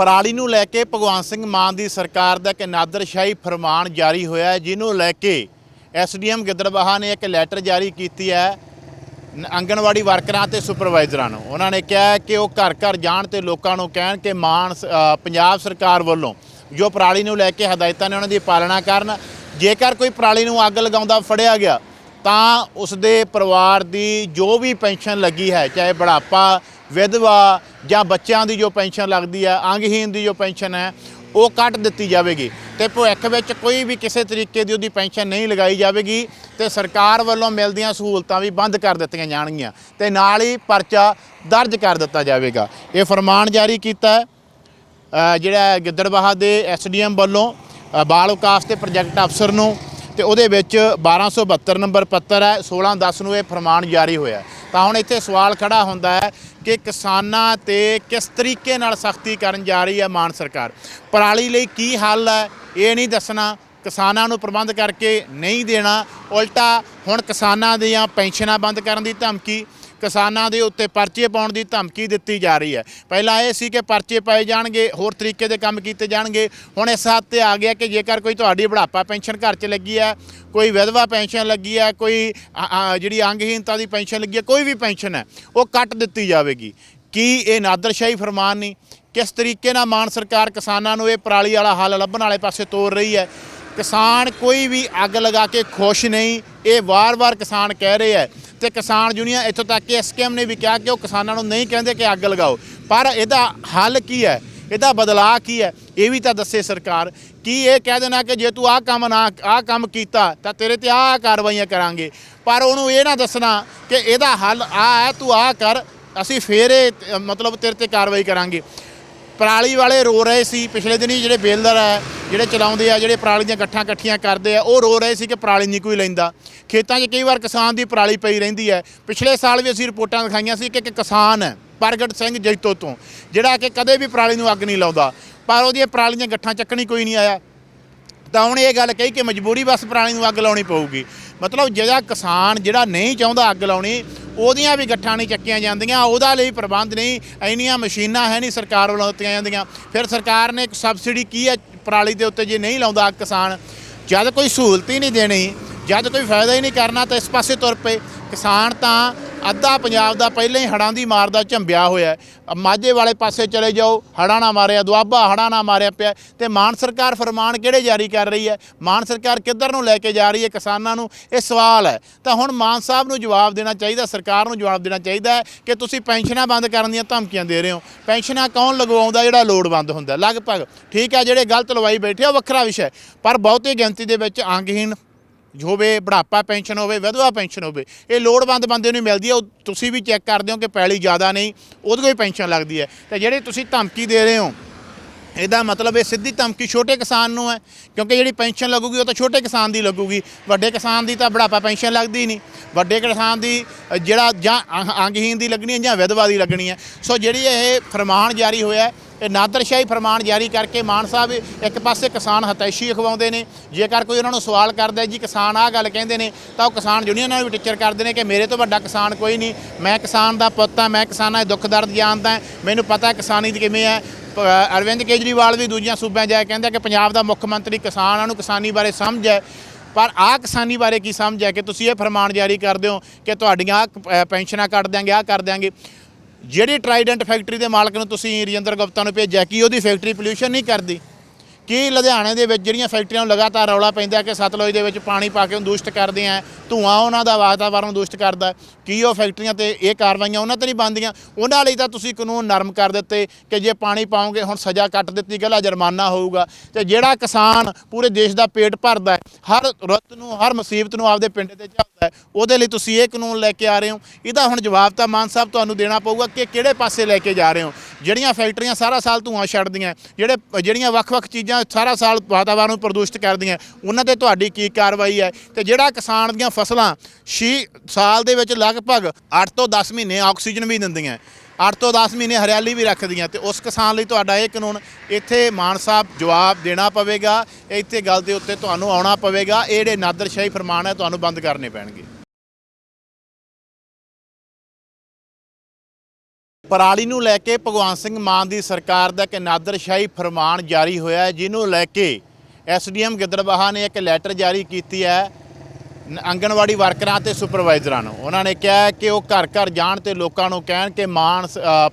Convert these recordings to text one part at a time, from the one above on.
ਪਰਾਲੀ ਨੂੰ ਲੈ ਕੇ ਭਗਵੰਤ ਸਿੰਘ ਮਾਨ ਦੀ ਸਰਕਾਰ ਦਾ ਇੱਕ ਨਾਦਰਸ਼ਾਹੀ ਫਰਮਾਨ ਜਾਰੀ ਹੋਇਆ ਹੈ, ਜਿਹਨੂੰ ਲੈ ਕੇ ਐਸਡੀਐਮ ਗਿੱਦੜਬਾਹਾ ਨੇ ਇੱਕ ਲੈਟਰ ਜਾਰੀ ਕੀਤੀ ਹੈ, ਨ- ਆਂਗਣਵਾੜੀ ਵਰਕਰਾਂ ਤੇ ਸੁਪਰਵਾਈਜ਼ਰਾਂ ਨੂੰ। ਉਹਨਾਂ ਨੇ ਕਿਹਾ ਕਿ ਉਹ ਘਰ ਘਰ ਜਾਣ ਤੇ ਲੋਕਾਂ ਨੂੰ ਕਹਿਣ ਕਿ ਮਾਨ ਸ- ਪੰਜਾਬ ਸਰਕਾਰ ਵੱਲੋਂ ਜੋ ਪਰਾਲੀ ਨੂੰ ਲੈ ਕੇ ਹਦਾਇਤਾਂ ਨੇ ਉਹਨਾਂ ਦੀ ਪਾਲਣਾ ਕਰਨ, ਜੇਕਰ ਕੋਈ ਪਰਾਲੀ ਨੂੰ ਅੱਗ ਲਗਾਉਂਦਾ ਫੜਿਆ ਗਿਆ, ਤਾਂ ਉਸ ਦੇ ਪਰਿਵਾਰ ਦੀ ਜੋ ਵੀ ਪੈਨਸ਼ਨ ਲੱਗੀ ਹੈ, ਚਾਹੇ ਬੁਢਾਪਾ ਵਿਧਵਾ ਜਾਂ ਬੱਚਿਆਂ ਦੀ ਜੋ ਪੈਨਸ਼ਨ ਲੱਗਦੀ ਹੈ ਅੰਗਹੀਨ ਦੀ ਜੋ ਪੈਨਸ਼ਨ ਹੈ ਉਹ ਕੱਟ ਦਿੱਤੀ ਜਾਵੇਗੀ। ਤੇ ਭਵਿੱਖ ਵਿੱਚ ਕੋਈ ਵੀ ਕਿਸੇ ਤਰੀਕੇ ਦੀ ਉਹਦੀ ਪੈਨਸ਼ਨ ਨਹੀਂ ਲਗਾਈ ਜਾਵੇਗੀ ਤੇ ਸਰਕਾਰ ਵੱਲੋਂ ਮਿਲਦੀਆਂ ਸਹੂਲਤਾਂ ਵੀ ਬੰਦ ਕਰ ਦਿੱਤੀਆਂ ਜਾਣਗੀਆਂ ਤੇ ਨਾਲ ਹੀ ਪਰਚਾ ਦਰਜ ਕਰ ਦਿੱਤਾ ਜਾਵੇਗਾ। ਇਹ ਫਰਮਾਨ ਜਾਰੀ ਕੀਤਾ ਹੈ। ਅ, ਜਿਹੜਾ ਗਿੱਦੜਬਾਹਾ ਦੇ ਐਸਡੀਐਮ ਵੱਲੋਂ ਬਾਲ ਵਿਕਾਸ ਤੇ ਪ੍ਰੋਜੈਕਟ ਅਫਸਰ ਨੂੰ ਤੇ ਉਹਦੇ ਵਿੱਚ 1272 ਨੰਬਰ ਪੱਤਰ ਹੈ 1610 ਨੂੰ ਇਹ ਫਰਮਾਨ ਜਾਰੀ ਹੋਇਆ ਤਾਂ ਹੁਣ ਇੱਥੇ ਸਵਾਲ ਖੜਾ ਹੁੰਦਾ ਹੈ ਕਿ ਕਿਸਾਨਾਂ ਤੇ ਕਿਸ ਤਰੀਕੇ ਨਾਲ ਸਖਤੀ ਕਰਨ ਜਾ ਰਹੀ ਹੈ ਮਾਨ ਸਰਕਾਰ? ਪਰਾਲੀ ਲਈ ਕੀ ਹੱਲ ਹੈ? ਇਹ ਨਹੀਂ ਦੱਸਣਾ। ਕਿਸਾਨਾਂ ਨੂੰ ਪ੍ਰਬੰਧ ਕਰਕੇ ਨਹੀਂ ਦੇਣਾ। ਉਲਟਾ ਹੁਣ ਕਿਸਾਨਾਂ ਦੀਆਂ ਪੈਨਸ਼ਨਾਂ ਬੰਦ ਕਰਨ ਦੀ ਧਮਕੀ। ਕਿਸਾਨਾਂ ਦੇ ਉੱਤੇ ਪਰਚੇ ਪਾਉਣ ਦੀ ਧਮਕੀ ਦਿੱਤੀ ਜਾ ਰਹੀ ਹੈ। ਪਹਿਲਾਂ ਇਹ ਸੀ ਕਿ ਪਰਚੇ ਪਾਏ ਜਾਣਗੇ, ਹੋਰ ਤਰੀਕੇ ਦੇ ਕੰਮ ਕੀਤੇ ਜਾਣਗੇ। ਹੁਣ ਇਸ ਹੱਦ ਤੇ ਆ ਗਿਆ ਕਿ ਜੇਕਰ ਕੋਈ ਤੁਹਾਡੀ ਬੁਢਾਪਾ ਪੈਨਸ਼ਨ ਘਰ 'ਚ ਲੱਗੀ ਹੈ, ਕੋਈ ਵਿਧਵਾ ਪੈਨਸ਼ਨ ਲੱਗੀ ਹੈ, ਕੋਈ ਜਿਹੜੀ ਅੰਗਹੀਨਤਾ ਦੀ ਪੈਨਸ਼ਨ ਲੱਗੀ ਹੈ, ਕੋਈ ਵੀ ਪੈਨਸ਼ਨ ਹੈ, ਉਹ ਕੱਟ ਦਿੱਤੀ ਜਾਵੇਗੀ। ਕੀ ਇਹ ਨਾਦਰਸ਼ਾਹੀ ਫਰਮਾਨ ਨਹੀਂ? ਕਿਸ ਤਰੀਕੇ ਨਾਲ ਮਾਨ ਸਰਕਾਰ ਕਿਸਾਨਾਂ ਨੂੰ ਇਹ ਪਰਾਲੀ ਵਾਲਾ ਹੱਲ ਲੱਭਣ ਵਾਲੇ ਪਾਸੇ ਤੋਰ ਰਹੀ ਹੈ? ਕਿਸਾਨ ਕੋਈ ਵੀ ਅੱਗ ਲਗਾ ਕੇ ਖੁਸ਼ ਨਹੀਂ, ਇਹ ਵਾਰ-ਵਾਰ ਕਿਸਾਨ ਕਹਿ ਰਹੇ ਹੈ ਤੇ ਕਿਸਾਨ ਯੂਨੀਅਨ ਇੱਥੋਂ ਤੱਕ ਕਿ ਐਸਕੇਐਮ ਨੇ ਵੀ ਕਿਹਾ ਕਿ ਉਹ ਕਿਸਾਨਾਂ ਨੂੰ ਨਹੀਂ ਕਹਿੰਦੇ ਕਿ ਅੱਗ ਲਗਾਓ। ਪਰ ਇਹਦਾ ਹੱਲ ਕੀ ਹੈ? ਇਹਦਾ ਬਦਲਾਅ ਕੀ ਹੈ? ਇਹ ਵੀ ਤਾਂ ਦੱਸੇ ਸਰਕਾਰ। ਕੀ ਇਹ ਕਹਿ ਦੇਣਾ ਕਿ ਜੇ ਤੂੰ ਆਹ ਕੰਮ ਨਾ, ਆਹ ਕੰਮ ਕੀਤਾ, ਤਾਂ ਤੇਰੇ ਤੇ ਆਹ ਕਾਰਵਾਈਆਂ ਕਰਾਂਗੇ। ਪਰ ਉਹਨੂੰ ਇਹ ਨਾ ਦੱਸਣਾ ਕਿ ਇਹਦਾ ਹੱਲ ਆ ਹੈ, ਤੂੰ ਆਹ ਕਰ, ਅਸੀਂ ਫੇਰ ਇਹ, ਮਤਲਬ ਤੇਰੇ ਤੇ ਕਾਰਵਾਈ ਕਰਾਂਗੇ। ਪਰਾਲੀ ਵਾਲੇ ਰੋ ਰਹੇ ਸੀ। ਪਿਛਲੇ ਦਿਨੀ ਜਿਹੜੇ ਬੇਲਰ ਹੈ ਜਿਹੜੇ ਚਲਾਉਂਦੇ ਆ, ਜਿਹੜੇ ਪਰਾਲੀ ਦੀਆਂ ਗੱਠਾਂ ਇਕੱਠੀਆਂ ਕਰਦੇ ਆ, ਉਹ ਰੋ ਰਹੇ ਸੀ ਕਿ ਪਰਾਲੀ ਨਹੀਂ ਕੋਈ ਲੈਂਦਾ। ਖੇਤਾਂ 'ਚ ਕਈ ਵਾਰ ਕਿਸਾਨ ਦੀ ਪਰਾਲੀ ਪਈ ਰਹਿੰਦੀ ਹੈ। ਪਿਛਲੇ ਸਾਲ ਵੀ ਅਸੀਂ ਰਿਪੋਰਟਾਂ ਦਿਖਾਈਆਂ ਸੀ ਕਿ ਇੱਕ ਕਿਸਾਨ ਹੈ ਪ੍ਰਗਟ ਸਿੰਘ ਜੈਤੋ ਤੋਂ, ਜਿਹੜਾ ਕਿ ਕਦੇ ਵੀ ਪਰਾਲੀ ਨੂੰ ਅੱਗ ਨਹੀਂ ਲਾਉਂਦਾ। ਪਰ ਉਹਦੀਆਂ ਪਰਾਲੀ ਦੀਆਂ ਗੱਠਾਂ ਚੱਕਣੀ ਕੋਈ ਨਹੀਂ ਆਇਆ। ਤਾਂ ਹੁਣ ਇਹ ਗੱਲ ਕਹੀ ਕਿ ਮਜਬੂਰੀ ਬਸ ਪਰਾਲੀ ਨੂੰ ਅੱਗ ਲਾਉਣੀ ਪਊਗੀ। ਮਤਲਬ ਜਿਹੜਾ ਕਿਸਾਨ ਜਿਹੜਾ ਨਹੀਂ ਚਾਹੁੰਦਾ ਅੱਗ ਲਾਉਣੀ, ਉਹਦੀਆਂ ਵੀ ਗੱਠਾਂ ਨਹੀਂ ਚੱਕੀਆਂ ਜਾਂਦੀਆਂ, ਉਹਦਾ ਲਈ ਪ੍ਰਬੰਧ ਨਹੀਂ, ਇੰਨੀਆਂ ਮਸ਼ੀਨਾਂ ਹੈ ਨਹੀਂ ਸਰਕਾਰ ਵੱਲੋਂ ਦਿੱਤੀਆਂ ਜਾਂਦੀਆਂ। ਫਿਰ ਸਰਕਾਰ ਨੇ ਇੱਕ ਸਬਸਿਡੀ ਕੀ ਹੈ, ਪਰਾਲੀ ਦੇ ਉੱਤੇ ਜੇ ਨਹੀਂ ਲਾਉਂਦਾ ਅੱਗ ਕਿਸਾਨ, ਜਦ ਕੋਈ ਸਹੂਲਤ ਹੀ ਨਹੀਂ ਦੇਣੀ ਜਦ ਕੋਈ ਫਾਇਦਾ ਹੀ ਨਹੀਂ ਕਰਨਾ ਤਾਂ ਇਸ ਪਾਸੇ ਤੁਰ ਪਏ। ਕਿਸਾਨ ਤਾਂ ਅੱਧਾ ਪੰਜਾਬ ਦਾ ਪਹਿਲਾਂ ਹੀ ਹੜਾਂ ਦੀ ਮਾਰ ਦਾ ਝੰਬਿਆ ਹੋਇਆ ਮਾਝੇ ਵਾਲੇ ਪਾਸੇ ਚਲੇ ਜਾਓ, ਹੜ੍ਹਾਂ ਨਾ ਮਾਰਿਆ, ਦੁਆਬਾ ਹੜ੍ਹਾਂ ਨਾ ਮਾਰਿਆ ਪਿਆ। ਤੇ ਮਾਨ ਸਰਕਾਰ ਫਰਮਾਨ ਕਿਹੜੇ ਜਾਰੀ ਕਰ ਰਹੀ ਹੈ? ਮਾਨ ਸਰਕਾਰ ਕਿੱਧਰ ਨੂੰ ਲੈ ਕੇ ਜਾ ਰਹੀ ਹੈ ਕਿਸਾਨਾਂ ਨੂੰ? ਇਹ ਸਵਾਲ ਹੈ। ਤਾਂ ਹੁਣ ਮਾਨ ਸਾਹਿਬ ਨੂੰ ਜਵਾਬ ਦੇਣਾ ਚਾਹੀਦਾ, ਸਰਕਾਰ ਨੂੰ ਜਵਾਬ ਦੇਣਾ ਚਾਹੀਦਾ ਹੈ ਕਿ ਤੁਸੀਂ ਪੈਨਸ਼ਨਾਂ ਬੰਦ ਕਰਨ ਦੀਆਂ ਧਮਕੀਆਂ ਦੇ ਰਹੇ ਹੋ। ਪੈਨਸ਼ਨਾਂ ਕੌਣ ਲਗਵਾਉਂਦਾ, ਜਿਹੜਾ ਲੋੜਵੰਦ ਹੁੰਦਾ? ਲਗਭਗ ਠੀਕ ਹੈ, ਜਿਹੜੇ ਗਲਤ ਲਵਾਈ ਬੈਠੇ ਆ, ਉਹ ਵੱਖਰਾ ਵਿਸ਼ਾ ਹੈ। ਪਰ ਬਹੁਤੀ ਗਿਣਤੀ ਦੇ ਵਿੱਚ ਅੰਗਹੀਣ ਹੋਵੇ, ਬੁਢਾਪਾ ਪੈਨਸ਼ਨ ਹੋਵੇ, ਵਿਧਵਾ ਪੈਨਸ਼ਨ ਹੋਵੇ, ਇਹ ਲੋੜਵੰਦ ਬੰਦੇ ਨੂੰ ਮਿਲਦੀ ਹੈ। ਉਹ ਤੁਸੀਂ ਵੀ ਚੈੱਕ ਕਰਦੇ ਹੋ ਕਿ ਪੈਲੀ ਜ਼ਿਆਦਾ ਨਹੀਂ, ਉਹਦੇ ਕੋਈ ਪੈਨਸ਼ਨ ਲੱਗਦੀ ਹੈ। ਤੇ ਜਿਹੜੇ ਤੁਸੀਂ ਧਮਕੀ ਦੇ ਰਹੇ ਹੋ, ਇਹਦਾ ਮਤਲਬ ਇਹ ਸਿੱਧੀ ਧਮਕੀ ਛੋਟੇ ਕਿਸਾਨ ਨੂੰ ਹੈ, ਕਿਉਂਕਿ ਜਿਹੜੀ ਪੈਨਸ਼ਨ ਲੱਗੂਗੀ, ਉਹ ਤਾਂ ਛੋਟੇ ਕਿਸਾਨ ਦੀ ਲੱਗੂਗੀ। ਵੱਡੇ ਕਿਸਾਨ ਦੀ ਤਾਂ ਬੁਢਾਪਾ ਪੈਨਸ਼ਨ ਲੱਗਦੀ ਨਹੀਂ। ਵੱਡੇ ਕਿਸਾਨ ਦੀ ਜਿਹੜਾ ਜਾਂ ਅੰਗ- ਅੰਗਹੀਨ ਦੀ ਲੱਗਣੀ ਹੈ ਜਾਂ ਵਿਧਵਾ ਦੀ ਲੱਗਣੀ ਹੈ। ਸੋ ਜਿਹੜੀ ਇਹ ਫਰਮਾਨ ਜਾਰੀ ਹੋਇਆ ਨਾਦਰਸ਼ਾਹੀ ਫਰਮਾਨ ਜਾਰੀ ਕਰਕੇ ਮਾਨ ਸਾਹਿਬ ਇੱਕ ਪਾਸੇ ਕਿਸਾਨ ਹਤੈਸ਼ੀ ਅਖਵਾਉਂਦੇ ਨੇ, ਜੇਕਰ ਕੋਈ ਉਹਨਾਂ ਨੂੰ ਸਵਾਲ ਕਰਦਾ ਜੀ ਕਿਸਾਨ ਆਹ ਗੱਲ ਕਹਿੰਦੇ ਨੇ, ਤਾਂ ਉਹ ਕਿਸਾਨ ਯੂਨੀਅਨ ਨਾਲ ਵੀ ਟੀਚਰ ਕਰਦੇ ਨੇ ਕਿ ਮੇਰੇ ਤੋਂ ਵੱਡਾ ਕਿਸਾਨ ਕੋਈ ਨਹੀਂ, ਮੈਂ ਕਿਸਾਨ ਦਾ ਪੁੱਤ ਹਾਂ, ਮੈਂ ਕਿਸਾਨਾਂ ਦੇ ਦੁੱਖ ਦਰਦ ਜਾਣਦਾ ਮੈਨੂੰ ਪਤਾ ਕਿਸਾਨੀ ਦੀ ਕਿਵੇਂ ਹੈ। ਅਰਵਿੰਦ ਕੇਜਰੀਵਾਲ ਵੀ ਦੂਜਿਆਂ ਸੂਬਿਆਂ ਜਾ ਕੇ ਕਹਿੰਦਾ ਕਿ ਪੰਜਾਬ ਦਾ ਮੁੱਖ ਮੰਤਰੀ ਕਿਸਾਨਾਂ ਨੂੰ ਕਿਸਾਨੀ ਬਾਰੇ ਸਮਝ ਹੈ, ਪਰ ਆਹ ਕਿਸਾਨੀ ਬਾਰੇ ਕੀ ਸਮਝ ਹੈ ਕਿ ਤੁਸੀਂ ਇਹ ਫਰਮਾਨ ਜਾਰੀ ਕਰਦੇ ਹੋ ਕਿ ਤੁਹਾਡੀਆਂ ਆਹ ਪੈਨਸ਼ਨਾਂ ਕੱਟ ਦਿਆਂਗੇ, ਆਹ ਕਰ ਦਿਆਂਗੇ। ਜਿਹੜੀ ਟਰਾਈਡੈਂਟ ਫੈਕਟਰੀ ਦੇ ਮਾਲਕ ਨੂੰ ਤੁਸੀਂ ਰਜਿੰਦਰ ਗੁਪਤਾ ਨੂੰ ਭੇਜਿਆ, ਕੀ ਉਹਦੀ ਫੈਕਟਰੀ ਪੋਲਿਊਸ਼ਨ ਨਹੀਂ ਕਰਦੀ? ਕੀ ਲੁਧਿਆਣੇ ਦੇ ਵਿੱਚ ਜਿਹੜੀਆਂ ਫੈਕਟਰੀਆਂ ਨੂੰ ਲਗਾਤਾਰ ਰੌਲਾ ਪੈਂਦਾ ਕਿ ਸਤਲੁਜ ਦੇ ਵਿੱਚ ਪਾਣੀ ਪਾ ਕੇ ਉਹਨੂੰ ਦੂਸ਼ਿਤ ਕਰਦੇ ਆ, ਧੂਆਂ ਉਹਨਾਂ ਦਾ ਵਾਤਾਵਰਣ ਨੂੰ ਦੂਸ਼ਿਤ ਕਰਦਾ ਕੀ ਉਹ ਫੈਕਟਰੀਆਂ ਤੇ ਇਹ ਕਾਰਵਾਈਆਂ ਉਹਨਾਂ ਤੇ ਨਹੀਂ ਬਣਦੀਆਂ? ਉਹਨਾਂ ਲਈ ਤਾਂ ਤੁਸੀਂ ਕਾਨੂੰਨ ਨਰਮ ਕਰ ਦਿੱਤੇ ਕਿ ਜੇ ਪਾਣੀ ਪਾਓਗੇ, ਹੁਣ ਸਜ਼ਾ ਕੱਟ ਦਿੱਤੀ, ਗਲਾ ਜੁਰਮਾਨਾ ਹੋਊਗਾ। ਤੇ ਜਿਹੜਾ ਕਿਸਾਨ ਪੂਰੇ ਦੇਸ਼ ਦਾ ਪੇਟ ਭਰਦਾ ਹਰ ਰੁੱਤ ਨੂੰ, ਹਰ ਮੁਸੀਬਤ ਨੂੰ ਆਪਦੇ ਪਿੰਡ ਤੇ ਝੱਲਦਾ ਉਹਦੇ ਲਈ ਤੁਸੀਂ ਇਹ ਕਾਨੂੰਨ ਲੈ ਕੇ ਆ ਰਹੇ ਹੋ। ਇਹਦਾ ਹੁਣ ਜਵਾਬ ਤਾਂ ਮਾਨ ਸਾਹਿਬ ਤੁਹਾਨੂੰ ਦੇਣਾ ਪਊਗਾ ਕਿ ਕਿਹੜੇ ਪਾਸੇ ਲੈ ਕੇ ਜਾ ਰਹੇ ਹੋ? ਜਿਹੜੀਆਂ ਫੈਕਟਰੀਆਂ ਸਾਰਾ ਸਾਲ ਧੂਆਂ ਛੱਡਦੀਆਂ, ਜਿਹੜੇ, ਜਿਹੜੀਆਂ ਵੱਖ-ਵੱਖ ਚੀਜ਼ਾਂ ਸਾਰਾ ਸਾਲ ਵਾਤਾਵਰਣ ਨੂੰ ਪ੍ਰਦੂਸ਼ਿਤ ਕਰਦੀਆਂ। ਉਹਨਾਂ ਤੇ ਤੁਹਾਡੀ ਕੀ ਕਾਰਵਾਈ ਹੈ? ਤੇ ਜਿਹੜਾ ਕਿਸਾਨ ਦੀਆਂ ਫਸਲਾਂ ਛੇ ਸਾਲ ਦੇ ਵਿੱਚ ਲਗਭਗ 8 ਤੋਂ 10 ਮਹੀਨੇ ਆਕਸੀਜਨ ਵੀ ਦਿੰਦੀਆਂ। 8 ਤੋਂ 10 ਮਹੀਨੇ ਹਰਿਆਲੀ ਵੀ ਰੱਖਦੀਆਂ ਤੇ ਉਸ ਕਿਸਾਨ ਲਈ ਤੁਹਾਡਾ ਇਹ ਕਾਨੂੰਨ ਇੱਥੇ ਮਾਨ ਸਾਹਿਬ ਜਵਾਬ ਦੇਣਾ ਪਵੇਗਾ। ਇੱਥੇ ਗੱਲ ਦੇ ਉੱਤੇ ਤੁਹਾਨੂੰ ਆਉਣਾ ਪਵੇਗਾ। ਇਹ ਜਿਹੜੇ ਨਾਦਰਸ਼ਾਹੀ ਫਰਮਾਨ ਹੈ, ਤੁਹਾਨੂੰ ਬੰਦ ਕਰਨੇ ਪੈਣਗੇ। ਪਰਾਲੀ ਨੂੰ ਲੈ ਕੇ ਭਗਵੰਤ ਸਿੰਘ ਮਾਨ ਦੀ ਸਰਕਾਰ ਦਾ ਇੱਕ ਨਾਦਰਸ਼ਾਹੀ ਫਰਮਾਨ ਜਾਰੀ ਹੋਇਆ ਹੈ, ਜਿਹਨੂੰ ਲੈ ਕੇ ਐਸਡੀਐਮ ਗਿੱਦੜਬਾਹਾ ਨੇ ਇੱਕ ਲੈਟਰ ਜਾਰੀ ਕੀਤੀ ਹੈ ਨ- ਆਂਗਣਵਾੜੀ ਵਰਕਰਾਂ ਤੇ ਸੁਪਰਵਾਈਜ਼ਰਾਂ ਨੂੰ। ਉਹਨਾਂ ਨੇ ਕਿਹਾ ਕਿ ਉਹ ਘਰ ਘਰ ਜਾਣ ਤੇ ਲੋਕਾਂ ਨੂੰ ਕਹਿਣ ਕਿ ਮਾਨ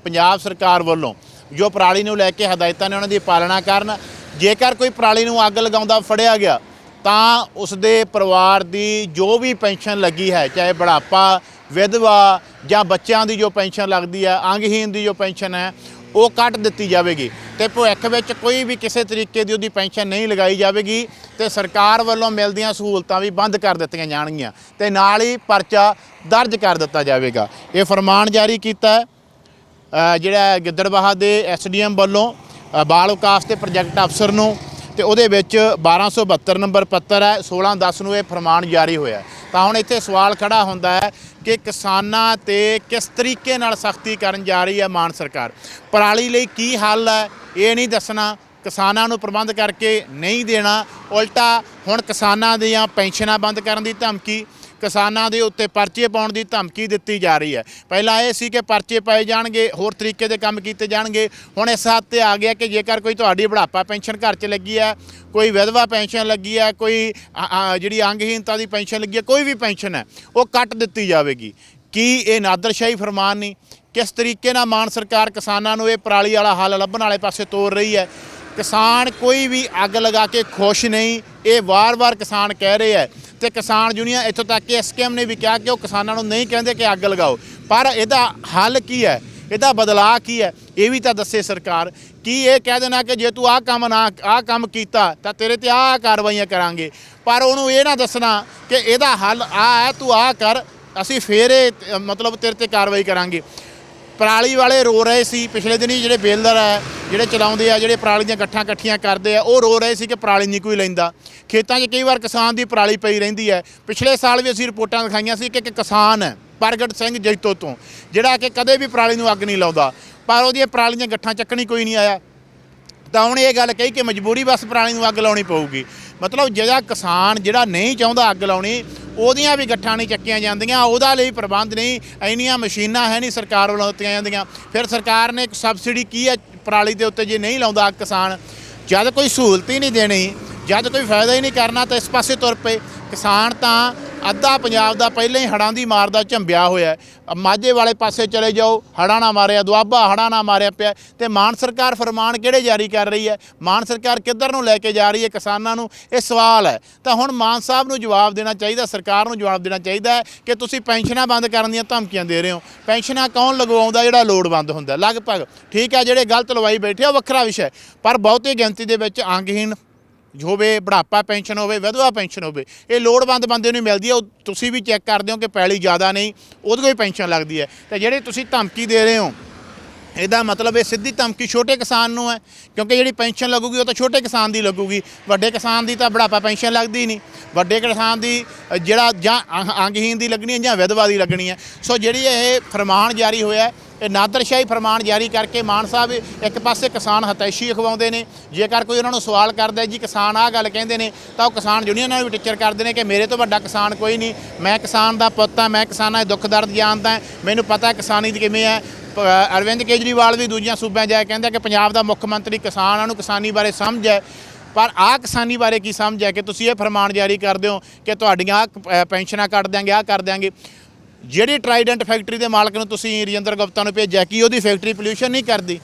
ਪੰਜਾਬ ਸਰਕਾਰ ਵੱਲੋਂ ਜੋ ਪਰਾਲੀ ਨੂੰ ਲੈ ਕੇ ਹਦਾਇਤਾਂ ਨੇ ਉਹਨਾਂ ਦੀ ਪਾਲਣਾ ਕਰਨ, ਜੇਕਰ ਕੋਈ ਪਰਾਲੀ ਨੂੰ ਅੱਗ ਲਗਾਉਂਦਾ ਫੜਿਆ ਗਿਆ, ਤਾਂ ਉਸ ਦੇ ਪਰਿਵਾਰ ਦੀ ਜੋ ਵੀ ਪੈਨਸ਼ਨ ਲੱਗੀ ਹੈ, ਚਾਹੇ ਬੁਢਾਪਾ ਵਿਧਵਾ ਜਾਂ ਬੱਚਿਆਂ ਦੀ ਜੋ ਪੈਨਸ਼ਨ ਲੱਗਦੀ ਹੈ ਅੰਗਹੀਨ ਦੀ ਜੋ ਪੈਨਸ਼ਨ ਹੈ ਉਹ ਕੱਟ ਦਿੱਤੀ ਜਾਵੇਗੀ। ਤੇ ਭਵਿੱਖ ਵਿੱਚ ਕੋਈ ਵੀ ਕਿਸੇ ਤਰੀਕੇ ਦੀ ਉਹਦੀ ਪੈਨਸ਼ਨ ਨਹੀਂ ਲਗਾਈ ਜਾਵੇਗੀ ਤੇ ਸਰਕਾਰ ਵੱਲੋਂ ਮਿਲਦੀਆਂ ਸਹੂਲਤਾਂ ਵੀ ਬੰਦ ਕਰ ਦਿੱਤੀਆਂ ਜਾਣਗੀਆਂ ਤੇ ਨਾਲ ਹੀ ਪਰਚਾ ਦਰਜ ਕਰ ਦਿੱਤਾ ਜਾਵੇਗਾ। ਇਹ ਫਰਮਾਨ ਜਾਰੀ ਕੀਤਾ ਹੈ। ਅ, ਜਿਹੜਾ ਗਿੱਦੜਬਾਹਾ ਦੇ ਐਸਡੀਐਮ ਵੱਲੋਂ ਬਾਲ ਵਿਕਾਸ ਤੇ ਪ੍ਰੋਜੈਕਟ ਅਫਸਰ ਨੂੰ ਤੇ ਉਹਦੇ ਵਿੱਚ 1272 ਨੰਬਰ ਪੱਤਰ ਹੈ 1610 ਨੂੰ ਇਹ ਫਰਮਾਨ ਜਾਰੀ ਹੋਇਆ ਤਾਂ ਹੁਣ ਇੱਥੇ ਸਵਾਲ ਖੜਾ ਹੁੰਦਾ ਹੈ ਕਿ ਕਿਸਾਨਾਂ ਤੇ ਕਿਸ ਤਰੀਕੇ ਨਾਲ ਸਖਤੀ ਕਰਨ ਜਾ ਰਹੀ ਹੈ ਮਾਨ ਸਰਕਾਰ? ਪਰਾਲੀ ਲਈ ਕੀ ਹੱਲ ਹੈ? ਇਹ ਨਹੀਂ ਦੱਸਣਾ। ਕਿਸਾਨਾਂ ਨੂੰ ਪ੍ਰਬੰਧ ਕਰਕੇ ਨਹੀਂ ਦੇਣਾ। ਉਲਟਾ ਹੁਣ ਕਿਸਾਨਾਂ ਦੀਆਂ ਪੈਨਸ਼ਨਾਂ ਬੰਦ ਕਰਨ ਦੀ ਧਮਕੀ। ਕਿਸਾਨਾਂ ਦੇ ਉੱਤੇ ਪਰਚੇ ਪਾਉਣ ਦੀ ਧਮਕੀ ਦਿੱਤੀ ਜਾ ਰਹੀ ਹੈ। ਪਹਿਲਾਂ ਇਹ ਸੀ ਕਿ ਪਰਚੇ ਪਾਏ ਜਾਣਗੇ, ਹੋਰ ਤਰੀਕੇ ਦੇ ਕੰਮ ਕੀਤੇ ਜਾਣਗੇ। ਹੁਣ ਇਸ ਹੱਦ ਤੇ ਆ ਗਿਆ ਕਿ ਜੇਕਰ ਕੋਈ ਤੁਹਾਡੀ ਬੁਢਾਪਾ ਪੈਨਸ਼ਨ ਘਰ 'ਚ ਲੱਗੀ ਹੈ, ਕੋਈ ਵਿਧਵਾ ਪੈਨਸ਼ਨ ਲੱਗੀ ਹੈ, ਕੋਈ ਜਿਹੜੀ ਅੰਗਹੀਨਤਾ ਦੀ ਪੈਨਸ਼ਨ ਲੱਗੀ ਹੈ, ਕੋਈ ਵੀ ਪੈਨਸ਼ਨ ਹੈ, ਉਹ ਕੱਟ ਦਿੱਤੀ ਜਾਵੇਗੀ। ਕੀ ਇਹ ਨਾਦਰਸ਼ਾਹੀ ਫਰਮਾਨ ਨਹੀਂ? ਕਿਸ ਤਰੀਕੇ ਨਾਲ ਮਾਨ ਸਰਕਾਰ ਕਿਸਾਨਾਂ ਨੂੰ ਇਹ ਪਰਾਲੀ ਵਾਲਾ ਹੱਲ ਲੱਭਣ ਵਾਲੇ ਪਾਸੇ ਤੋਰ ਰਹੀ ਹੈ? ਕਿਸਾਨ ਕੋਈ ਵੀ ਅੱਗ ਲਗਾ ਕੇ ਖੁਸ਼ ਨਹੀਂ, ਇਹ ਵਾਰ-ਵਾਰ ਕਿਸਾਨ ਕਹਿ ਰਹੇ ਹੈ। ਤੇ ਕਿਸਾਨ ਯੂਨੀਅਨ ਇੱਥੋਂ ਤੱਕ ਕਿ ਐਸਕੇਐਮ ਨੇ ਵੀ ਕਿਹਾ ਕਿ ਉਹ ਕਿਸਾਨਾਂ ਨੂੰ ਨਹੀਂ ਕਹਿੰਦੇ ਕਿ ਅੱਗ ਲਗਾਓ। ਪਰ ਇਹਦਾ ਹੱਲ ਕੀ ਹੈ? ਇਹਦਾ ਬਦਲਾਅ ਕੀ ਹੈ? ਇਹ ਵੀ ਤਾਂ ਦੱਸੇ ਸਰਕਾਰ। ਕੀ ਇਹ ਕਹਿ ਦੇਣਾ ਕਿ ਜੇ ਤੂੰ ਆਹ ਕੰਮ ਨਾ, ਆਹ ਕੰਮ ਕੀਤਾ, ਤਾਂ ਤੇਰੇ ਤੇ ਆਹ ਕਾਰਵਾਈਆਂ ਕਰਾਂਗੇ। ਪਰ ਉਹਨੂੰ ਇਹ ਨਾ ਦੱਸਣਾ ਕਿ ਇਹਦਾ ਹੱਲ ਆ ਹੈ, ਤੂੰ ਆਹ ਕਰ, ਅਸੀਂ ਫੇਰ ਇਹ ਮਤਲਬ ਤੇਰੇ ਤੇ ਕਾਰਵਾਈ ਕਰਾਂਗੇ। ਪਰਾਲੀ ਵਾਲੇ ਰੋ ਰਹੇ ਸੀ। ਪਿਛਲੇ ਦਿਨੀ ਜਿਹੜੇ ਬੇਲਦਰ ਹੈ ਜਿਹੜੇ ਚਲਾਉਂਦੇ ਆ, ਜਿਹੜੇ ਪਰਾਲੀ ਦੀਆਂ ਗੱਠਾਂ ਇਕੱਠੀਆਂ ਕਰਦੇ ਆ, ਉਹ ਰੋ ਰਹੇ ਸੀ ਕਿ ਪਰਾਲੀ ਨਹੀਂ ਕੋਈ ਲੈਂਦਾ। ਖੇਤਾਂ 'ਚ ਕਈ ਵਾਰ ਕਿਸਾਨ ਦੀ ਪਰਾਲੀ ਪਈ ਰਹਿੰਦੀ ਹੈ। ਪਿਛਲੇ ਸਾਲ ਵੀ ਅਸੀਂ ਰਿਪੋਰਟਾਂ ਦਿਖਾਈਆਂ ਸੀ ਕਿ ਇੱਕ ਕਿਸਾਨ ਹੈ ਪ੍ਰਗਟ ਸਿੰਘ ਜੈਤੋ ਤੋਂ, ਜਿਹੜਾ ਕਿ ਕਦੇ ਵੀ ਪਰਾਲੀ ਨੂੰ ਅੱਗ ਨਹੀਂ ਲਾਉਂਦਾ। ਪਰ ਉਹਦੀਆਂ ਪਰਾਲੀ ਦੀਆਂ ਗੱਠਾਂ ਚੱਕਣੀ ਕੋਈ ਨਹੀਂ ਆਇਆ। ਤਾਂ ਹੁਣ ਇਹ ਗੱਲ ਕਹੀ ਕਿ ਮਜਬੂਰੀ ਬਸ ਪਰਾਲੀ ਨੂੰ ਅੱਗ ਲਾਉਣੀ ਪਊਗੀ। ਮਤਲਬ ਜਿਹੜਾ ਕਿਸਾਨ ਜਿਹੜਾ ਨਹੀਂ ਚਾਹੁੰਦਾ ਅੱਗ ਲਾਉਣੀ, ਉਹਦੀਆਂ ਵੀ ਗੱਠਾਂ ਨਹੀਂ ਚੱਕੀਆਂ ਜਾਂਦੀਆਂ, ਉਹਦਾ ਲਈ ਪ੍ਰਬੰਧ ਨਹੀਂ, ਇੰਨੀਆਂ ਮਸ਼ੀਨਾਂ ਹੈ ਨਹੀਂ ਸਰਕਾਰ ਵੱਲੋਂ ਦਿੱਤੀਆਂ ਜਾਂਦੀਆਂ। ਫਿਰ ਸਰਕਾਰ ਨੇ ਇੱਕ ਸਬਸਿਡੀ ਕੀ ਹੈ, ਪਰਾਲੀ ਦੇ ਉੱਤੇ ਜੇ ਨਹੀਂ ਲਾਉਂਦਾ ਕਿਸਾਨ, ਜਦ ਕੋਈ ਸਹੂਲਤ ਹੀ ਨਹੀਂ ਦੇਣੀ ਜਦ ਕੋਈ ਫਾਇਦਾ ਹੀ ਨਹੀਂ ਕਰਨਾ ਤਾਂ ਇਸ ਪਾਸੇ ਤੁਰ ਪਏ। ਕਿਸਾਨ ਤਾਂ ਅੱਧਾ ਪੰਜਾਬ ਦਾ ਪਹਿਲਾਂ ਹੀ ਹੜਾਂ ਦੀ ਮਾਰ ਦਾ ਝੰਬਿਆ ਹੋਇਆ ਮਾਝੇ ਵਾਲੇ ਪਾਸੇ ਚਲੇ ਜਾਓ ਹੜ੍ਹਾਂ ਨਾ ਮਾਰਿਆ ਦੁਆਬਾ ਹੜ੍ਹਾਂ ਨਾ ਮਾਰਿਆ ਪਿਆ। ਤੇ ਮਾਨ ਸਰਕਾਰ ਫਰਮਾਨ ਕਿਹੜੇ ਜਾਰੀ ਕਰ ਰਹੀ ਹੈ? ਮਾਨ ਸਰਕਾਰ ਕਿੱਧਰ ਨੂੰ ਲੈ ਕੇ ਜਾ ਰਹੀ ਹੈ ਕਿਸਾਨਾਂ ਨੂੰ? ਇਹ ਸਵਾਲ ਹੈ। ਤਾਂ ਹੁਣ ਮਾਨ ਸਾਹਿਬ ਨੂੰ ਜਵਾਬ ਦੇਣਾ ਚਾਹੀਦਾ ਸਰਕਾਰ ਨੂੰ ਜਵਾਬ ਦੇਣਾ ਚਾਹੀਦਾ ਹੈ ਕਿ ਤੁਸੀਂ ਪੈਨਸ਼ਨਾਂ ਬੰਦ ਕਰਨ ਦੀਆਂ ਧਮਕੀਆਂ ਦੇ ਰਹੇ ਹੋ। ਪੈਨਸ਼ਨਾਂ ਕੌਣ ਲਗਵਾਉਂਦਾ ਜਿਹੜਾ ਲੋੜਵੰਦ ਹੁੰਦਾ? ਲਗਭਗ ਠੀਕ ਹੈ ਜਿਹੜੇ ਗਲਤ ਲਵਾਈ ਬੈਠੇ ਆ, ਉਹ ਵੱਖਰਾ ਵਿਸ਼ਾ ਹੈ। ਪਰ ਬਹੁਤੀ ਗਿਣਤੀ ਦੇ ਵਿੱਚ ਅੰਗਹੀਣ ਹੋਵੇ, ਬੁਢਾਪਾ ਪੈਨਸ਼ਨ ਹੋਵੇ, ਵਿਧਵਾ ਪੈਨਸ਼ਨ ਹੋਵੇ, ਇਹ ਲੋੜਵੰਦ ਬੰਦੇ ਨੂੰ ਮਿਲਦੀ ਹੈ। ਉਹ ਤੁਸੀਂ ਵੀ ਚੈੱਕ ਕਰਦੇ ਹੋ ਕਿ ਪੈਲੀ ਜ਼ਿਆਦਾ ਨਹੀਂ, ਉਹਦੇ ਕੋਈ ਪੈਨਸ਼ਨ ਲੱਗਦੀ ਹੈ। ਤੇ ਜਿਹੜੇ ਤੁਸੀਂ ਧਮਕੀ ਦੇ ਰਹੇ ਹੋ, ਇਹਦਾ ਮਤਲਬ ਇਹ ਸਿੱਧੀ ਧਮਕੀ ਛੋਟੇ ਕਿਸਾਨ ਨੂੰ ਹੈ, ਕਿਉਂਕਿ ਜਿਹੜੀ ਪੈਨਸ਼ਨ ਲੱਗੂਗੀ ਉਹ ਤਾਂ ਛੋਟੇ ਕਿਸਾਨ ਦੀ ਲੱਗੂਗੀ। ਵੱਡੇ ਕਿਸਾਨ ਦੀ ਤਾਂ ਬੁਢਾਪਾ ਪੈਨਸ਼ਨ ਲੱਗਦੀ ਨਹੀਂ। ਵੱਡੇ ਕਿਸਾਨ ਦੀ ਜਿਹੜਾ ਜਾਂ ਅੰਗ- ਅੰਗਹੀਨ ਦੀ ਲੱਗਣੀ ਹੈ ਜਾਂ ਵਿਧਵਾ ਦੀ ਲੱਗਣੀ ਹੈ। ਸੋ ਜਿਹੜੀ ਇਹ ਫਰਮਾਨ ਜਾਰੀ ਹੋਇਆ ਇਹ ਨਾਦਰਸ਼ਾਹੀ ਫਰਮਾਨ ਜਾਰੀ ਕਰਕੇ ਮਾਨ ਸਾਹਿਬ ਇੱਕ ਪਾਸੇ ਕਿਸਾਨ ਹਤੈਸ਼ੀ ਅਖਵਾਉਂਦੇ ਨੇ। ਜੇਕਰ ਕੋਈ ਉਹਨਾਂ ਨੂੰ ਸਵਾਲ ਕਰਦਾ ਜੀ ਕਿਸਾਨ ਆਹ ਗੱਲ ਕਹਿੰਦੇ ਨੇ, ਤਾਂ ਉਹ ਕਿਸਾਨ ਯੂਨੀਅਨ ਨਾਲ ਵੀ ਟੀਚਰ ਕਰਦੇ ਨੇ ਕਿ ਮੇਰੇ ਤੋਂ ਵੱਡਾ ਕਿਸਾਨ ਕੋਈ ਨਹੀਂ। ਮੈਂ ਕਿਸਾਨ ਦਾ ਪੁੱਤ ਹਾਂ, ਮੈਂ ਕਿਸਾਨਾਂ ਦੇ ਦੁੱਖ ਦਰਦ ਜਾਣਦਾ ਮੈਨੂੰ ਪਤਾ ਕਿਸਾਨੀ ਦੀ ਕਿਵੇਂ ਹੈ। ਅਰਵਿੰਦ ਕੇਜਰੀਵਾਲ ਵੀ ਦੂਜਿਆਂ ਸੂਬਿਆਂ ਜਾ ਕਹਿੰਦਾ ਕਿ ਪੰਜਾਬ ਦਾ ਮੁੱਖ ਮੰਤਰੀ ਕਿਸਾਨਾਂ ਨੂੰ ਕਿਸਾਨੀ ਬਾਰੇ ਸਮਝ ਹੈ। ਪਰ ਆਹ ਕਿਸਾਨੀ ਬਾਰੇ ਕੀ ਸਮਝ ਹੈ ਕਿ ਤੁਸੀਂ ਇਹ ਫਰਮਾਨ ਜਾਰੀ ਕਰਦੇ ਹੋ ਕਿ ਤੁਹਾਡੀਆਂ ਆਹ ਪੈਨਸ਼ਨਾਂ ਕੱਟ ਦਿਆਂਗੇ, ਆਹ ਕਰ ਦਿਆਂਗੇ। ਜਿਹੜੀ ਟਰਾਈਡੈਂਟ ਫੈਕਟਰੀ ਦੇ ਮਾਲਕ ਨੂੰ ਤੁਸੀਂ ਰਜਿੰਦਰ ਗੁਪਤਾ ਨੂੰ ਭੇਜਿਆ ਕੀ ਉਹਦੀ ਫੈਕਟਰੀ ਪੋਲਿਊਸ਼ਨ ਨਹੀਂ ਕਰਦੀ?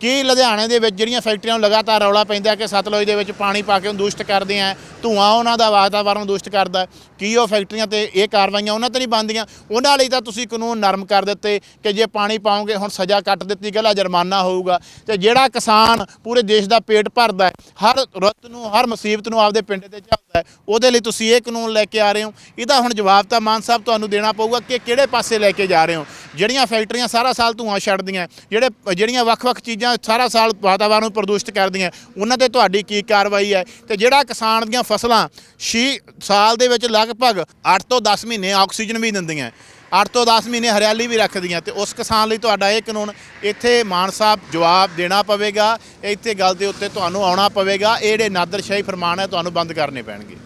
ਕੀ ਲੁਧਿਆਣੇ ਦੇ ਵਿੱਚ ਜਿਹੜੀਆਂ ਫੈਕਟਰੀਆਂ ਨੂੰ ਲਗਾਤਾਰ ਰੌਲਾ ਪੈਂਦਾ ਕਿ ਸਤਲੁਜ ਦੇ ਵਿੱਚ ਪਾਣੀ ਪਾ ਕੇ ਉਹਨੂੰ ਦੂਸ਼ਿਤ ਕਰਦੇ ਆ, ਧੂਆਂ ਉਹਨਾਂ ਦਾ ਵਾਤਾਵਰਨ ਦੂਸ਼ਿਤ ਕਰਦਾ, ਕੀ ਉਹ ਫੈਕਟਰੀਆਂ ਤੇ ਇਹ ਕਾਰਵਾਈਆਂ ਉਹਨਾਂ ਤੇ ਨਹੀਂ ਬਣਦੀਆਂ? ਉਹਨਾਂ ਲਈ ਤਾਂ ਤੁਸੀਂ ਕਾਨੂੰਨ ਨਰਮ ਕਰ ਦਿੱਤੇ ਕਿ ਜੇ ਪਾਣੀ ਪਾਓਗੇ ਹੁਣ ਸਜ਼ਾ ਕੱਟ ਦਿੱਤੀ, ਗਲਾ ਜੁਰਮਾਨਾ ਹੋਊਗਾ। ਤੇ ਜਿਹੜਾ ਕਿਸਾਨ ਪੂਰੇ ਦੇਸ਼ ਦਾ ਪੇਟ ਭਰਦਾ ਹਰ ਰੁੱਤ ਨੂੰ, ਹਰ ਮੁਸੀਬਤ ਨੂੰ ਆਪਦੇ ਪਿੰਡ ਦੇ ਝੱਲਦਾ ਹੈ। ਉਹਦੇ ਲਈ ਤੁਸੀਂ ਇਹ ਕਾਨੂੰਨ ਲੈ ਕੇ ਆ ਰਹੇ ਹੋ। ਇਹਦਾ ਹੁਣ ਜਵਾਬ ਤਾਂ ਮਾਨ ਸਾਹਿਬ ਤੁਹਾਨੂੰ ਦੇਣਾ ਪਊਗਾ ਕਿ ਕਿਹੜੇ ਪਾਸੇ ਲੈ ਕੇ ਜਾ ਰਹੇ ਹੋ। ਜਿਹੜੀਆਂ ਫੈਕਟਰੀਆਂ ਸਾਰਾ ਸਾਲ ਧੂਆਂ ਛੱਡਦੀਆਂ, ਜਿਹੜੇ ਜਿਹੜੀਆਂ ਵੱਖ-ਵੱਖ ਚੀਜ਼ਾਂ ਸਾਰਾ ਸਾਲ ਵਾਤਾਵਰਨ ਨੂੰ ਪ੍ਰਦੂਸ਼ਿਤ ਕਰਦੀਆਂ, ਉਹਨਾਂ ਤੇ ਤੁਹਾਡੀ ਕੀ ਕਾਰਵਾਈ ਹੈ? ਤੇ ਜਿਹੜਾ ਕਿਸਾਨ ਦੀਆਂ ਫਸਲਾਂ ਛੇ ਸਾਲ ਦੇ ਵਿੱਚ ਲਗਭਗ 8 ਤੋਂ 10 ਮਹੀਨੇ ਆਕਸੀਜਨ ਵੀ ਦਿੰਦੀਆਂ। 8 ਤੋਂ 10 ਮਹੀਨੇ ਹਰਿਆਲੀ ਵੀ ਰੱਖਦੀਆਂ ਤੇ ਉਸ ਕਿਸਾਨ ਲਈ ਤੁਹਾਡਾ ਇਹ ਕਾਨੂੰਨ ਇੱਥੇ ਮਾਨ ਸਾਹਿਬ ਜਵਾਬ ਦੇਣਾ ਪਵੇਗਾ, ਇੱਥੇ ਗੱਲ ਦੇ ਉੱਤੇ ਤੁਹਾਨੂੰ ਆਉਣਾ ਪਵੇਗਾ, ਇਹ ਜਿਹੜੇ ਨਾਦਰਸ਼ਾਹੀ ਫਰਮਾਨ ਹੈ, ਤੁਹਾਨੂੰ ਬੰਦ ਕਰਨੇ ਪੈਣਗੇ।